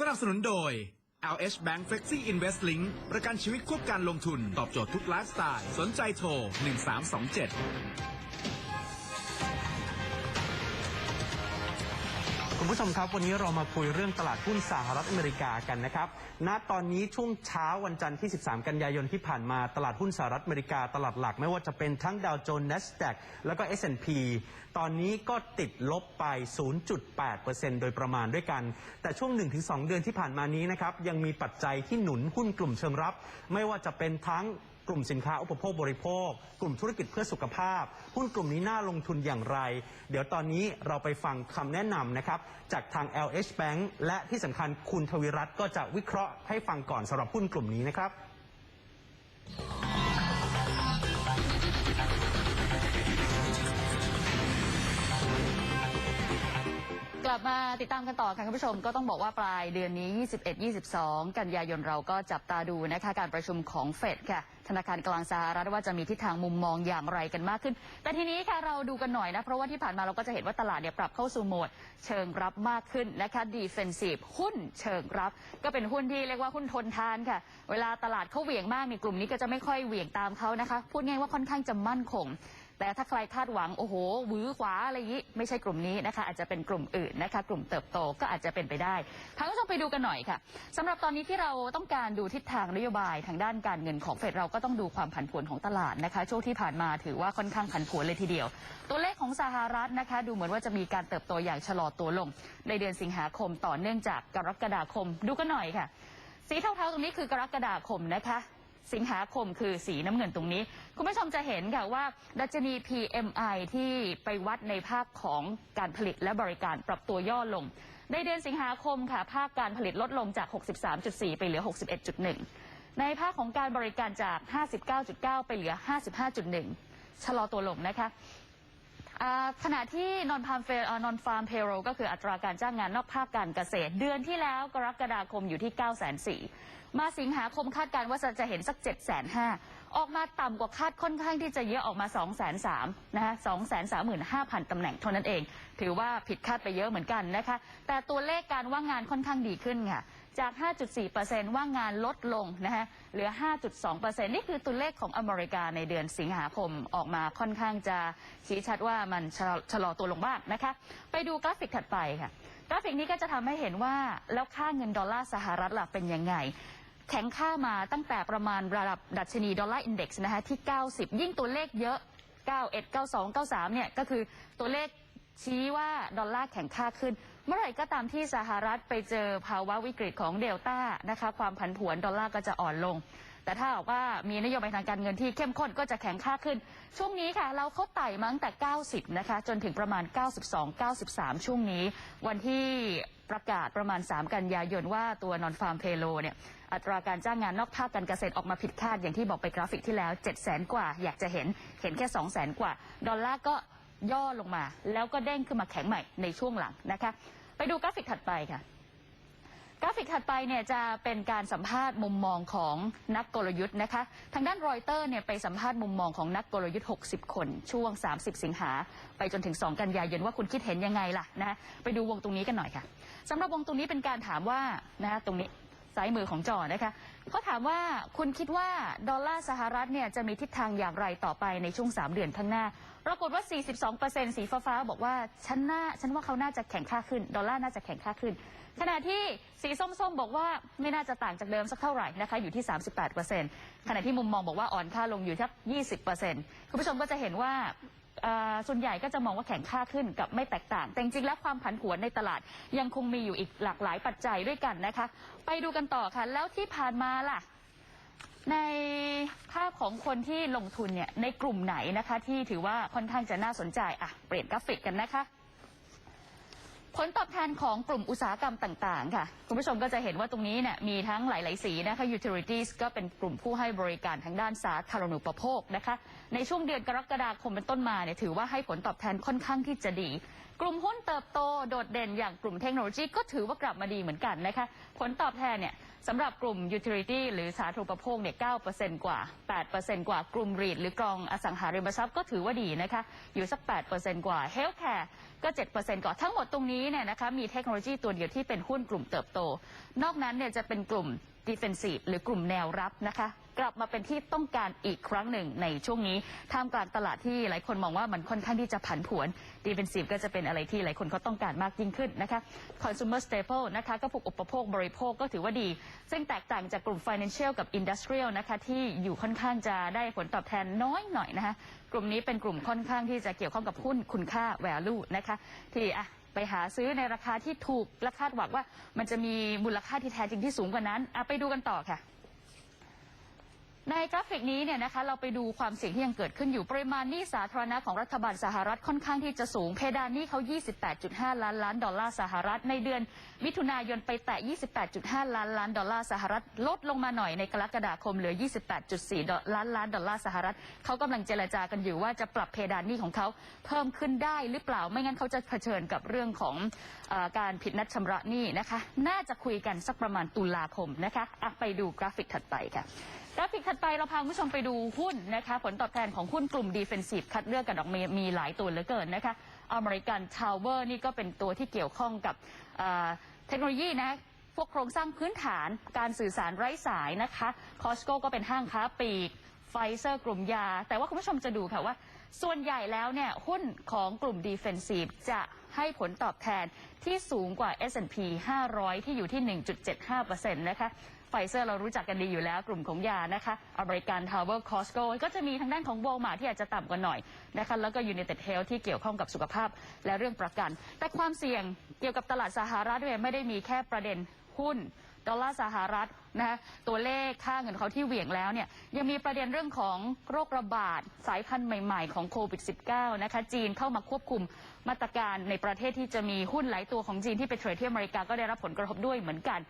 สนับสนุนโดย LH Bank Flexi Invest Link ประกันชีวิตควบการลงทุน ตอบโจทย์ทุกไลฟ์สไตล์ สนใจโทร 1327 คุณผู้ชมครับ วันนี้เรามาคุยเรื่องตลาดหุ้นสหรัฐอเมริกากันนะครับ ณ ตอนนี้ช่วงเช้าวันจันทร์ที่ 13 กันยายนที่ผ่านมาตลาดหุ้นสหรัฐอเมริกา ตลาดหลักไม่ว่าจะเป็นทั้งดาวโจนส์ NASDAQ แล้วก็ S&P ตอนนี้ก็ติดลบไป 0.8%โดยประมาณด้วยกัน แต่ช่วง 1-2 เดือนที่ผ่านมานี้นะครับยังมีปัจจัยที่หนุนหุ้นกลุ่มเชิงรับ ไม่ว่าจะเป็นทั้ง กลุ่มสินค้าอุปโภคบริโภค กลุ่มธุรกิจเพื่อสุขภาพหุ้นกลุ่มนี้น่าลงทุนอย่างไร เดี๋ยวตอนนี้เราไปฟังคำแนะนำนะครับจากทาง LH Bank และที่สำคัญคุณทวิรัตน์ก็จะวิเคราะห์ให้ฟังก่อนสำหรับหุ้นกลุ่มนี้นะครับ กลับมาติดตามกันต่อค่ะคุณผู้ชมก็ต้องบอกว่าปลายเดือนนี้ 21-22 กันยายนเราก็จับตาดูนะคะการประชุมของเฟดค่ะ ธนาคารกลางสหรัฐว่าจะมีทิศทางมุมมองอย่างไรกันมากขึ้น แต่ทีนี้ค่ะเราดูกันหน่อยนะ เพราะว่าที่ผ่านมาเราก็จะเห็นว่าตลาดเนี่ยปรับเข้าสู่โหมด เชิงรับมากขึ้นนะคะ defensive หุ้นเชิงรับ ก็เป็นหุ้นที่เรียกว่าหุ้นทนทานค่ะ เวลาตลาดเขาเหวี่ยงมากในกลุ่มนี้ก็จะไม่ค่อยเหวี่ยงตามเขานะคะพูดง่ายว่าค่อนข้างจะมั่นคง แต่ถ้าใครคาดหวังโอ้โหหวือขวาอะไรอย่างนี้ไม่ใช่กลุ่มนี้นะคะ อาจจะเป็นกลุ่มอื่นนะคะ กลุ่มเติบโตก็อาจจะเป็นไปได้ทางผู้ชมไปดูกันหน่อยค่ะสำหรับตอนนี้ที่เราต้องการดูทิศทางนโยบายทางด้านการเงินของเฟดเราก็ต้องดูความผันผวนของตลาดนะคะ ช่วงที่ผ่านมาถือว่าค่อนข้างผันผวนเลยทีเดียว ตัวเลขของสหรัฐนะคะ ดูเหมือนว่าจะมีการเติบโตอย่างชะลอตัวลง ในเดือนสิงหาคมต่อเนื่องจากกรกฎาคมดูกันหน่อยค่ะ สีเทาๆตรงนี้คือกรกฎาคมนะคะ สิงหาคมคือสีน้ำเงินตรงนี้ คุณผู้ชมจะเห็นค่ะว่าดัชนี PMI ที่ไปวัดในภาคของการผลิตและบริการปรับตัวย่อลง ในเดือนสิงหาคมค่ะ ภาคการผลิตลดลงจาก 63.4 ไปเหลือ 61.1 ในภาคของการบริการจาก 59.9 ไปเหลือ 55.1 ชะลอตัวลงนะคะขณะที่ non farm pay non farm payroll ก็คืออัตราการจ้างงานนอกภาคการเกษตร เดือนที่แล้วกรกฎาคมอยู่ที่ 9 4 0 0 0 มาสิงหาคมคาดการณ์ว่าจะเห็นสัก7 5 0 0 0ออกมาต่ำกว่าคาดค่อนข้างที่จะเยอะออกมา 2 3 0 0 0นะคะ2 3 5 0 0 0ตำแหน่งเท่านั้นเอง ถือว่าผิดคาดไปเยอะเหมือนกันนะคะ แต่ตัวเลขการว่างงานค่อนข้างดีขึ้นค่ะ จาก 5.4%ว่างงานลดลงนะคะเหลือ 5.2%นี่คือตัวเลขของอเมริกาในเดือนสิงหาคมออกมาค่อนข้างจะชี้ชัดว่ามันชะชะลอตัวลงบ้างนะคะ ไปดูกราฟิกถัดไปค่ะ กราฟิกนี้ก็จะทำให้เห็นว่าแล้วค่าเงินดอลลาร์สหรัฐล่ะเป็นยังไง แข็งค่ามาตั้งแต่ประมาณระดับดัชนีดอลลาร์อินเด็กซ์นะคะที่ 90 ยิ่งตัวเลขเยอะ 91 92 93 เนี่ยก็คือตัวเลขชี้ว่าดอลลาร์แข็งค่าขึ้น เมื่อไหร่ก็ตามที่สหรัฐไปเจอภาวะวิกฤตของเดลต้านะคะความผันผวนดอลลาร์ก็จะอ่อนลง แต่ถ้าหากว่ามีนโยบายทางการเงินที่เข้มข้นก็จะแข็งค่าขึ้น ช่วงนี้ค่ะ เราเขาไต่มาตั้งแต่ 90 นะคะ จนถึงประมาณ 92 93 ช่วงนี้ วันที่ประกาศประมาณ 3 กันยายนว่าตัวนอนฟาร์มเพโลเนี่ยอัตราการจ้างงานนอกภาคการเกษตรออกมาผิดคาดอย่างที่บอกไปกราฟิกที่แล้ว 7 0 0 0 0 0กว่า อยากจะเห็นเห็นแค่ 2 0 0 0 0 0กว่า ดอลลาร์ก็ย่อลงมา แล้วก็เด้งขึ้นมาแข็งใหม่ในช่วงหลังนะคะ ไปดูกราฟิกถัดไปค่ะ กราฟิกถัดไปเนี่ยจะเป็นการสัมภาษณ์มุมมองของนักกลยุทธ์นะคะ ทางด้านรอยเตอร์เนี่ยไปสัมภาษณ์มุมมองของนักกลยุทธ์ 60 คน ช่วง 30 สิงหา ไปจนถึง 2 กันยายนว่าคุณคิดเห็นยังไงล่ะนะไปดูวงตรงนี้กันหน่อยค่ะสำหรับวงตรงนี้เป็นการถามว่านะคะตรงนี้ซ้ายมือของจอนะคะเขาถามว่าคุณคิดว่าดอลลาร์สหรัฐเนี่ยจะมีทิศทางอย่างไรต่อไปในช่วง 3 เดือนข้างหน้า ปรากฏว่า 42%สีฟ้าๆบอกว่าฉันน่าฉันว่าเขาน่าจะแข็งค่าขึ้น ดอลลาร์น่าจะแข็งค่าขึ้น ขณะที่สีส้มๆ บอกว่าไม่น่าจะต่างจากเดิมสักเท่าไหร่นะคะอยู่ที่ 38%ขณะที่มุมมองบอกว่าอ่อนค่าลงอยู่ที่ 20%คุณผู้ชมก็จะเห็นว่าส่วนใหญ่ก็จะมองว่าแข็งค่าขึ้นกับไม่แตกต่าง แต่จริงแล้วความผันผวนในตลาดยังคงมีอยู่อีกหลากหลายปัจจัยด้วยกันนะคะ ไปดูกันต่อค่ะ แล้วที่ผ่านมาล่ะ ในภาพของคนที่ลงทุนเนี่ยในกลุ่มไหนนะคะ ที่ถือว่าค่อนข้างจะน่าสนใจอะเปลี่ยนกราฟิกกันนะคะ ผลตอบแทนของกลุ่มอุตสาหกรรมต่าง ๆ ค่ะ คุณผู้ชมก็จะเห็นว่าตรงนี้เนี่ยมีทั้งหลาย ๆ สีนะคะ utilities ก็เป็นกลุ่มผู้ให้บริการทางด้านสาธารณูปโภคนะคะ ในช่วงเดือนกรกฎาคมเป็นต้นมาเนี่ยถือว่าให้ผลตอบแทนค่อนข้างที่จะดี กลุ่มหุ้นเติบโตโดดเด่นอย่างกลุ่มเทคโนโลยีก็ถือว่ากลับมาดีเหมือนกันนะคะ ผลตอบแทนเนี่ย สำหรับกลุ่ม utility หรือสาธารณูปโภคเนี่ย 9%กว่า 8%กว่ากลุ่ม REIT หรือกองอสังหาริมทรัพย์ก็ถือว่าดีนะคะ อยู่สัก 8%กว่า healthcare ก็ 7%กว่า ทั้งหมดตรงนี้เนี่ยนะคะ มีเทคโนโลยีตัวเดียวที่เป็นหุ้นกลุ่มเติบโต นอกนั้นเนี่ยจะเป็นกลุ่ม defensive หรือกลุ่มแนวรับนะคะ กลับมาเป็นที่ต้องการอีกครั้งหนึ่งในช่วงนี้ท่ามกลางตลาดที่หลายคนมองว่ามันค่อนข้างที่จะผันผวน defensive ก็จะเป็นอะไรที่หลายคนเขาต้องการมากยิ่งขึ้นนะคะ consumer staple นะคะก็พวกอุปโภคบริโภคก็ถือว่าดีซึ่งแตกต่างจากกลุ่ม financial กับ industrial นะคะที่อยู่ค่อนข้างจะได้ผลตอบแทนน้อยหน่อยนะคะกลุ่มนี้เป็นกลุ่มค่อนข้างที่จะเกี่ยวข้องกับหุ้นคุณค่า value นะคะที่อะไปหาซื้อในราคาที่ถูกและคาดหวังว่า มันจะมีมูลค่าที่แท้จริงที่สูงกว่านั้นอะไปดูกันต่อค่ะ ในกราฟิกนี้เนี่ยนะคะเราไปดูความเสี่ยงที่ยังเกิดขึ้นอยู่ปริมาณหนี้สาธารณะของรัฐบาลสหรัฐค่อนข้างที่จะสูง เพดานหนี้เขา 28.5 ล้านล้านดอลลาร์สหรัฐ ในเดือนมิถุนายนไปแตะ 28.5 ล้านล้านดอลลาร์สหรัฐ ลดลงมาหน่อยในกรกฎาคมเหลือ 28.4 ล้านล้านดอลลาร์สหรัฐเขากำลังเจรจากันอยู่ว่าจะปรับเพดานหนี้ของเขาเพิ่มขึ้นได้หรือเปล่าไม่งั้นเขาจะเผชิญกับเรื่องของอการผิดนัดชำระหนี้นะคะ น่าจะคุยกันสักประมาณตุลาคมนะคะไปดูกราฟิกถัดไปค่ะ ราฟิกถัดไปเราพาคุณผู้ชมไปดูหุ้นนะคะ ผลตอบแทนของหุ้นกลุ่ม Defensive คัดเลือกกันออกมามีหลายตัวเหลือเกินนะคะอเมริกันทาวเวอร์นี่ก็เป็นตัวที่เกี่ยวข้องกับเอ่อเทคโนโลยีนะพวกโครงสร้างพื้นฐานการสื่อสารไร้สายนะคะคอสโก้ก็เป็นห้างค้าปลีกไฟเซอร์กลุ่มยา แต่ว่าคุณผู้ชมจะดูค่ะว่า ส่วนใหญ่แล้วเนี่ยหุ้นของกลุ่ม Defensive จะให้ผลตอบแทนที่สูงกว่า S&P 500 ที่อยู่ที่ 1.75%นะคะ ไฟเซอร์เรารู้จักกันดีอยู่แล้วกลุ่มของยานะคะอเมริกันทาวเวอร์คอสโกก็จะมีทางด้านของโวลมาที่อาจจะต่ำกว่าหน่อยนะคะแล้วก็ยูเนเต็ดเฮลที่เกี่ยวข้องกับสุขภาพและเรื่องประกัน แต่ความเสี่ยงเกี่ยวกับตลาดสหรัฐเนี่ยไม่ได้มีแค่ประเด็นหุ้น ดอลลาร์สหรัฐนะคะตัวเลขค่าเงินเขาที่เหวี่ยงแล้วเนี่ยยังมีประเด็นเรื่องของโรคระบาดสายพันธุ์ใหม่ ๆ ของโควิด -19 นะคะจีนเข้ามาควบคุมมาตรการในประเทศที่จะมีหุ้นหลายตัวของจีนที่ไปเทรดที่อเมริกาก็ได้รับผลกระทบด้วยเหมือนกัน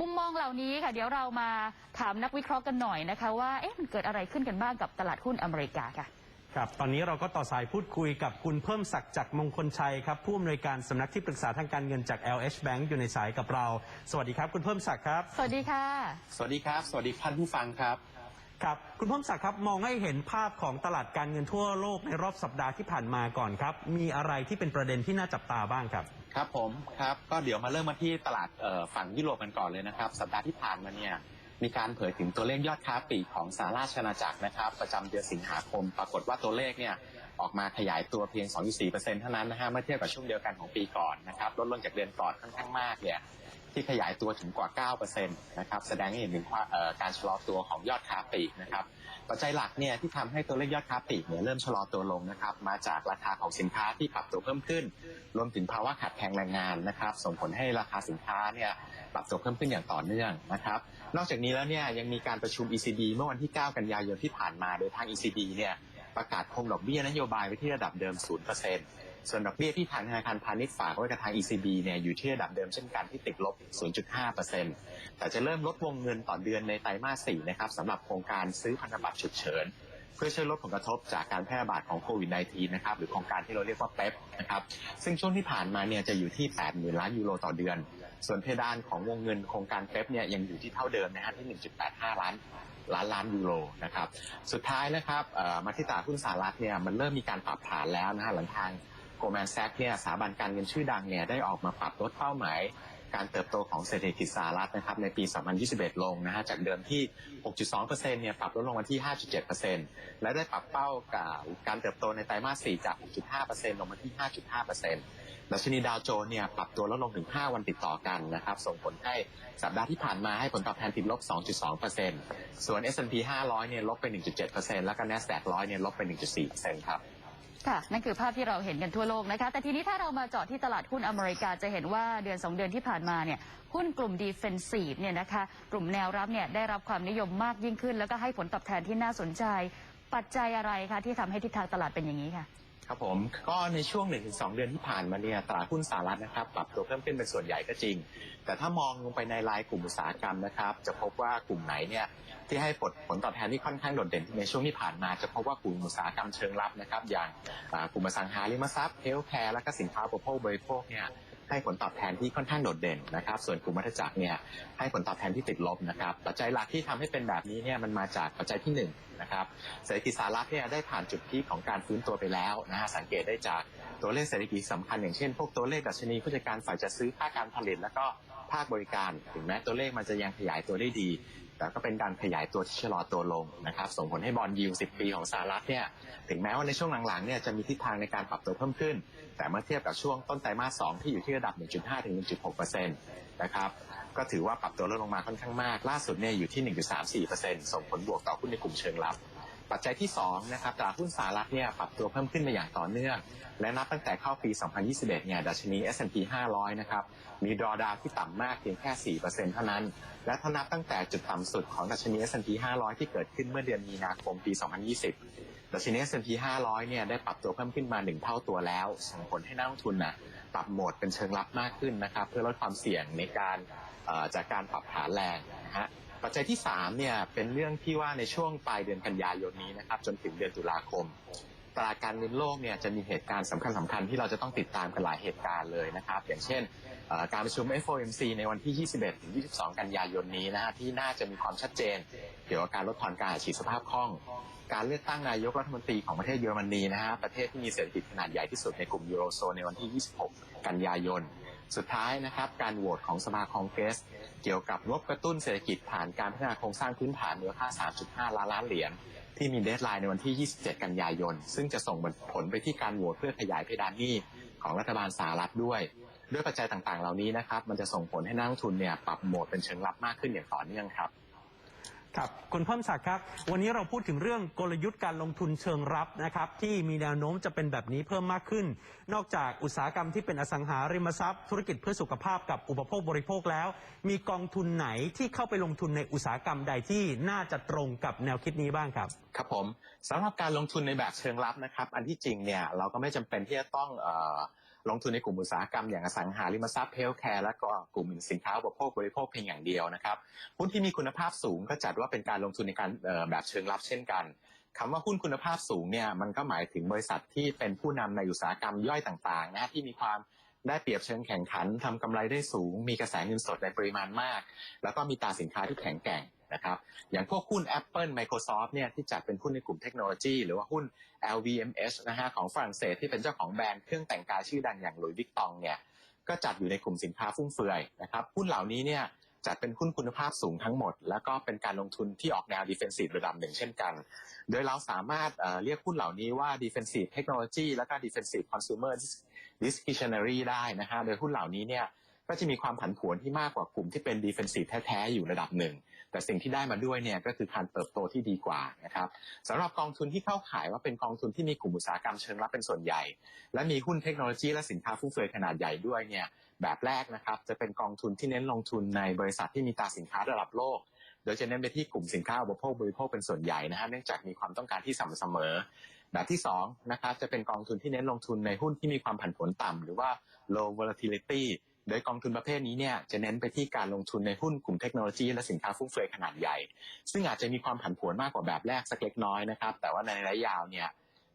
มุมมองเหล่านี้ค่ะ เดี๋ยวเรามาถามนักวิเคราะห์กันหน่อยนะคะว่าเอ๊ะมันเกิดอะไรขึ้นกันบ้างกับตลาดหุ้นอเมริกาค่ะ ครับตอนนี้เราก็ต่อสายพูดคุยกับคุณเพิ่มศักดิ์จากมงคลชัยครับผู้อำนวยการสำนักที่ปรึกษาทางการเงินจาก LH Bank อยู่ในสายกับเรา สวัสดีครับ คุณเพิ่มศักดิ์ครับ สวัสดีค่ะ สวัสดีครับ สวัสดีท่านผู้ฟังครับ ครับคุณเพิ่มศักดิ์ครับมองให้เห็นภาพของตลาดการเงินทั่วโลกในรอบสัปดาห์ที่ผ่านมาก่อนครับ มีอะไรที่เป็นประเด็นที่น่าจับตาบ้างครับ ครับผมครับก็เดี๋ยวมาเริ่มมาที่ตลาดเอ่อฝั่งยุโรปกันก่อนเลยนะครับ สัปดาห์ที่ผ่านมาเนี่ย มีการเผยถึงตัวเลขยอดค้าปลีกของสหราชอาณาจักรนะครับ ประจำเดือนสิงหาคม ปรากฏว่าตัวเลขเนี่ยออกมาขยายตัวเพียง 2.4%เท่านั้นนะฮะเมื่อเทียบกับช่วงเดียวกันของปีก่อนนะครับลดลงจากเดือนก่อนค่อนข้างมากเนี่ย ที่ขยายตัวถึงกว่า 9%นะครับแสดงให้เห็นถึงความเอ่อการชะลอตัวของยอดค้าปลีกนะครับปัจจัยหลักเนี่ยที่ทำให้ตัวเลขยอดค้าปลีกเนี่ยเริ่มชะลอตัวลงนะครับมาจากราคาของสินค้าที่ปรับตัวเพิ่มขึ้น รวมถึงภาวะขาดแคลนแรงงานนะครับส่งผลให้ราคาสินค้าเนี่ยปรับตัวเพิ่มขึ้นอย่างต่อเนื่องนะครับนอกจากนี้แล้วเนี่ยยังมีการประชุม ECB เมื่อวันที่ 9 กันยายนที่ผ่านมาโดยทาง ECB เนี่ยประกาศคงดอกเบี้ยนโยบายไว้ที่ระดับเดิม 0% ส่วนดอกเบี้ยที่ทางธนาคารพาณิชย์ฝากไว้กับทาง ECB เนี่ยอยู่ที่ระดับเดิมเช่นกันที่ติดลบ 0.5%แต่จะเริ่มลดวงเงินต่อเดือนในไตรมาส 4 นะครับสำหรับโครงการซื้อพันธบัตรฉุกเฉินเพื่อช่วยลดผลกระทบจากการแพร่ระบาดของโควิด -19 นะครับหรือโครงการที่เราเรียกว่าเป๊ปนะครับซึ่งช่วงที่ผ่านมาเนี่ยจะอยู่ที่ 80,000 ล้านยูโรต่อเดือน ส่วนเพดานของวงเงินโครงการเป๊ปเนี่ยยังอยู่ที่เท่าเดิมนะฮะที่ 1.85 ล้านล้านล้านยูโรนะครับสุดท้ายนะครับมาที่ตลาดหุ้นสหรัฐเนี่ยมันเริ่มมีการปรับฐานแล้วนะฮะหลังทาง โกลแมนแซกเนี่ยสถาบันการเงินชื่อดังเนี่ยได้ออกมาปรับลดเป้าหมาย การเติบโตของเศรษฐกิจสหรัฐนะครับในปี 2021 ลงนะฮะจากเดิมที่ 6.2%เนี่ยปรับลดลงมาที่ 5.7%และได้ปรับเป้ากับการเติบโตในไตรมาส 4 จาก 6.5%ลงมาที่ 5.5%ดัชนีดาวโจนเนี่ยปรับตัวลดลงถึง 5 วันติดต่อกันนะครับส่งผลให้สัปดาห์ที่ผ่านมาให้ผลตอบแทนติดลบ 2.2%ส่วน S&P 500 เนี่ยลบไป 1.7%แล้วก็ NASDAQ 100 เนี่ยลบไป 1.4%ครับ ค่ะ นั่นคือภาพที่เราเห็นกันทั่วโลกนะคะ แต่ทีนี้ถ้าเรามาเจาะที่ตลาดหุ้นอเมริกาจะเห็นว่าเดือน 2 เดือนที่ผ่านมาเนี่ยหุ้นกลุ่มดีเฟนซีฟเนี่ยนะคะกลุ่มแนวรับเนี่ยได้รับความนิยมมากยิ่งขึ้น แล้วก็ให้ผลตอบแทนที่น่าสนใจ ปัจจัยอะไรคะที่ทำให้ทิศทางตลาดเป็นอย่างนี้ค่ะ ครับผมก็ในช่วง 1-2 เดือนที่ผ่านมาเนี่ยตลาดหุ้นสหรัฐนะครับปรับตัวเพิ่มขึ้นเป็นส่วนใหญ่ก็จริง แต่ถ้ามองลงไปในรายกลุ่มอุตสาหกรรมนะครับ จะพบว่ากลุ่มไหนเนี่ยที่ให้ผลผลตอบแทนที่ค่อนข้างโดดเด่นในช่วงที่ผ่านมาจะพบว่ากลุ่มอุตสาหกรรมเชิงรับนะครับ อย่างกลุ่มอสังหาริมทรัพย์เฮลท์แคร์และก็สินค้าอุปโภคบริโภคเนี่ย ให้ผลตอบแทนที่ค่อนข้างโดดเด่นนะครับ ส่วนกลุ่มวัฏจักรเนี่ยให้ผลตอบแทนที่ติดลบนะครับ ปัจจัยหลักที่ทำให้เป็นแบบนี้เนี่ยมันมาจากปัจจัยที่หนึ่งนะครับเศรษฐกิจสหรัฐเนี่ยได้ผ่านจุดพีคของการฟื้นตัวไปแล้วนะฮะสังเกตได้จากตัวเลขเศรษฐกิจสำคัญอย่างเช่น พวกตัวเลขดัชนีผู้จัดการฝ่ายจัดซื้อภาคการผลิต แล้วก็ภาคบริการ ถึงแม้ตัวเลขมันจะยังขยายตัวได้ดี แต่ก็เป็นการขยายตัวที่ชะลอตัวลงนะครับส่งผลให้บอลยิว 10 ปีของสหรัฐเนี่ยถึงแม้ว่าในช่วงหลังๆเนี่ยจะมีทิศทางในการปรับตัวเพิ่มขึ้น แต่เมื่อเทียบกับช่วงต้นไตรมาส 2 ที่อยู่ที่ระดับ 1.5 ถึง 1.6%นะครับก็ถือว่าปรับตัวลดลงมาค่อนข้างมาก ล่าสุดเนี่ยอยู่ที่ 1.34%ส่งผลบวกต่อหุ้นในกลุ่มเชิงรับ ปัจจัยที่2นะครับตลาดหุ้นสหรัฐเนี่ยปรับตัวเพิ่มขึ้นมาอย่างต่อเนื่อง และนับตั้งแต่เข้าปี 2021 เนี่ยดัชนี S&P 500 นะครับ มีดรอดาวที่ต่ำมากเพียงแค่ 4%เท่านั้น และถ้านับตั้งแต่จุดต่ำสุดของดัชนี S&P 500 ที่เกิดขึ้นเมื่อเดือนมีนาคมปี 2020 ดัชนี S&P 500 เนี่ยได้ปรับตัวเพิ่มขึ้นมา 1 เท่าตัวแล้ว ส่งผลให้นักลงทุนนะปรับโหมดเป็นเชิงรับมากขึ้นนะครับ เพื่อลดความเสี่ยงในการจากการปรับฐานแรงนะฮะ ปัจจัยที่3เนี่ยเป็นเรื่องที่ว่าในช่วงปลายเดือนกันยายนนี้นะครับจนถึงเดือนตุลาคมตลาดการเงินโลกเนี่ยจะมีเหตุการณ์สำคัญสำคัญๆที่เราจะต้องติดตามกันหลายเหตุการณ์เลยนะครับ อย่างเช่นการประชุม FOMC ในวันที่ 21ถึง22 กันยายนนี้นะฮะที่น่าจะมีความชัดเจน เกี่ยวกับการลดทอนการฉีดสภาพคล่อง การเลือกตั้งนายกรัฐมนตรีของประเทศเยอรมนีนะฮะประเทศที่มีเศรษฐกิจขนาดใหญ่ที่สุดในกลุ่มยูโรโซนในวันที่ 26 กันยายน สุดท้ายนะครับการโหวตของสภาคองเกรส เกี่ยวกับงบกระตุ้นเศรษฐกิจผ่านการพัฒนาโครงสร้างพื้นฐานมูลค่า 3.5 ล้านล้านเหรียญที่มีเดทไลน์ในวันที่ 27 กันยายน ซึ่งจะส่งผลไปที่การโหวตเพื่อขยายเพดานหนี้ของรัฐบาลสหรัฐด้วย ด้วยปัจจัยต่างๆ เหล่านี้นะครับ มันจะส่งผลให้นักลงทุนเนี่ยปรับโหมดเป็นเชิงรับมากขึ้นอย่างต่อเนื่องครับ ครับคุณเพิ่มศักดิ์ครับ วันนี้เราพูดถึงเรื่องกลยุทธ์การลงทุนเชิงรับนะครับที่มีแนวโน้มจะเป็นแบบนี้เพิ่มมากขึ้น นอกจากอุตสาหกรรมที่เป็นอสังหาริมทรัพย์ ธุรกิจเพื่อสุขภาพกับอุปโภคบริโภคแล้ว มีกองทุนไหนที่เข้าไปลงทุนในอุตสาหกรรมใดที่น่าจะตรงกับแนวคิดนี้บ้างครับครับผมสำหรับการลงทุนในแบบเชิงรับนะครับ อันที่จริงเนี่ยเราก็ไม่จำเป็นที่จะต้องเอ่อ ลงทุนในกลุ่มอุตสาหกรรมอย่างอสังหาริมทรัพย์เฮลท์แคร์และก็กลุ่มสินค้าอุปโภคบริโภคเพียงอย่างเดียวนะครับหุ้นที่มีคุณภาพสูงก็จัดว่าเป็นการลงทุนในการแบบเชิงรับเช่นกันคำว่าหุ้นคุณภาพสูงเนี่ยมันก็หมายถึงบริษัทที่เป็นผู้นำในอุตสาหกรรมย่อยต่างๆนะที่มีความ ได้เปรียบเชิงแข่งขันทำกำไรได้สูง มีกระแสเงินสดในปริมาณมาก แล้วก็มีตราสินค้าที่แข็งแกร่งนะครับอย่างพวกหุ้น Apple Microsoft เนี่ยที่จัดเป็นหุ้นในกลุ่มเทคโนโลยี หรือว่าหุ้น LVMH นะฮะของฝรั่งเศสที่เป็นเจ้าของแบรนด์เครื่องแต่งกายชื่อดังอย่างหลุยส์วิกตองเนี่ยก็จัดอยู่ในกลุ่มสินค้าฟุ่มเฟือยนะครับหุ้นเหล่านี้เนี่ย จัดเป็นหุ้นคุณภาพสูงทั้งหมด แล้วก็เป็นการลงทุนที่ออกแนวดิเฟนซีฟระดับหนึ่งเช่นกัน โดยเราสามารถเรียกหุ้นเหล่านี้ว่าดิเฟนซีฟเทคโนโลยีและก็ดิเฟนซีฟคอน sumer discretionary ได้นะฮะโดยหุ้นเหล่านี้เนี่ยก็จะมีความผันผวนที่มากกว่ากลุ่มที่เป็นดิเฟนซีฟแท้ๆอยู่ระดับหนึ่ง แต่สิ่งที่ได้มาด้วยเนี่ยก็คือการเติบโตที่ดีกว่านะครับสำหรับกองทุนที่เข้าขายว่าเป็นกองทุนที่มีกลุ่มอุตสาหกรรมเชิงรับเป็นส่วนใหญ่ และมีหุ้นเทคโนโลยีและสินค้าฟุ่มเฟือยขนาดใหญ่ด้วยเนี่ยแบบแรกนะครับจะเป็นกองทุนที่เน้นลงทุนในบริษัทที่มีตราสินค้าระดับโลกโดยจะเน้นไปที่กลุ่มสินค้าอุปโภคบริโภคเป็นส่วนใหญ่นะฮะเนื่องจากมีความต้องการที่สม่ำเสมอ แบบที่สองนะครับจะเป็นกองทุนที่เน้นลงทุนในหุ้นที่มีความผันผวนต่ำหรือว่า low volatility โดยกองทุนประเภทนี้เนี่ยจะเน้นไปที่การลงทุนในหุ้นกลุ่มเทคโนโลยีและสินค้าฟุ่มเฟือยขนาดใหญ่ ซึ่งอาจจะมีความผันผวนมากกว่าแบบแรกสักเล็กน้อยนะครับ แต่ว่าในระยะยาวเนี่ย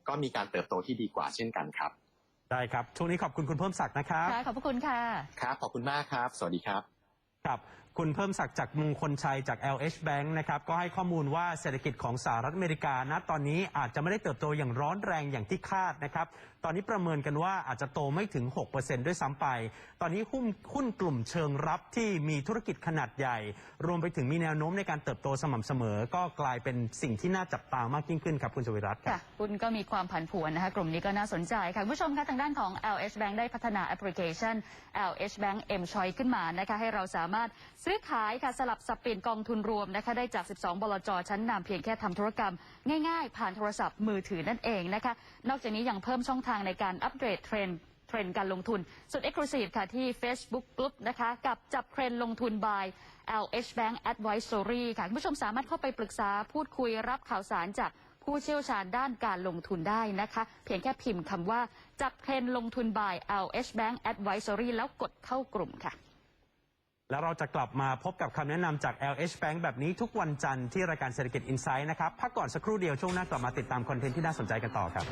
ก็มีการเติบโตที่ดีกว่าเช่นกันครับ ได้ครับ ช่วงนี้ขอบคุณคุณเพิ่มศักดิ์นะครับ ค่ะ ขอบพระคุณค่ะ ครับ ขอบคุณมากครับ สวัสดีครับ ครับ คุณเพิ่มศักดิ์จากมงคลชัยจาก LH Bank นะครับก็ให้ข้อมูลว่าเศรษฐกิจของสหรัฐอเมริกาณตอนนี้อาจจะไม่ได้เติบโตอย่างร้อนแรงอย่างที่คาดนะครับ ตอนนี้ประเมินกันว่าอาจจะโตไม่ถึง 6%ด้วยซ้ำไป ตอนนี้หุ้นหุ้นกลุ่มเชิงรับที่มีธุรกิจขนาดใหญ่ รวมไปถึงมีแนวโน้มในการเติบโตสม่ำเสมอ ก็กลายเป็นสิ่งที่น่าจับตามากยิ่งขึ้นครับคุณชวิรัตน์ค่ะหุ้นก็มีความผันผวนนะคะกลุ่มนี้ก็น่าสนใจค่ะผู้ชมคะทางด้านของ LH Bank ได้พัฒนาแอปพลิเคชัน LH Bank M Choice ขึ้นมานะคะให้เราสามารถซื้อขายค่ะสลับสับเปลี่ยนกองทุนรวมนะคะได้จาก 12 บลจชั้นนำเพียงแค่ทำธุรกรรม ง่ายๆ ผ่านโทรศัพท์มือถือนั่นเองนะคะ นอกจากนี้ยังเพิ่มช่องทางในการอัปเดตเทรนด์เทรนด์การลงทุน สุด Exclusive ค่ะที่ Facebook Group นะคะ กับจับเทรนด์ลงทุน by LH Bank Advisory ค่ะ คุณผู้ชมสามารถเข้าไปปรึกษาพูดคุยรับข่าวสารจากผู้เชี่ยวชาญด้านการลงทุนได้นะคะ เพียงแค่พิมพ์คำว่า จับเทรนด์ลงทุน by LH Bank Advisory แล้วกดเข้ากลุ่มค่ะ แล้วเราจะกลับมาพบกับคำแนะนำจาก LH Bank แบบนี้ทุกวันจันทร์ที่รายการเศรษฐกิจอินไซด์นะครับ พักก่อนสักครู่เดียวช่วงหน้ากลับมาติดตามคอนเทนต์ที่น่าสนใจกันต่อครับ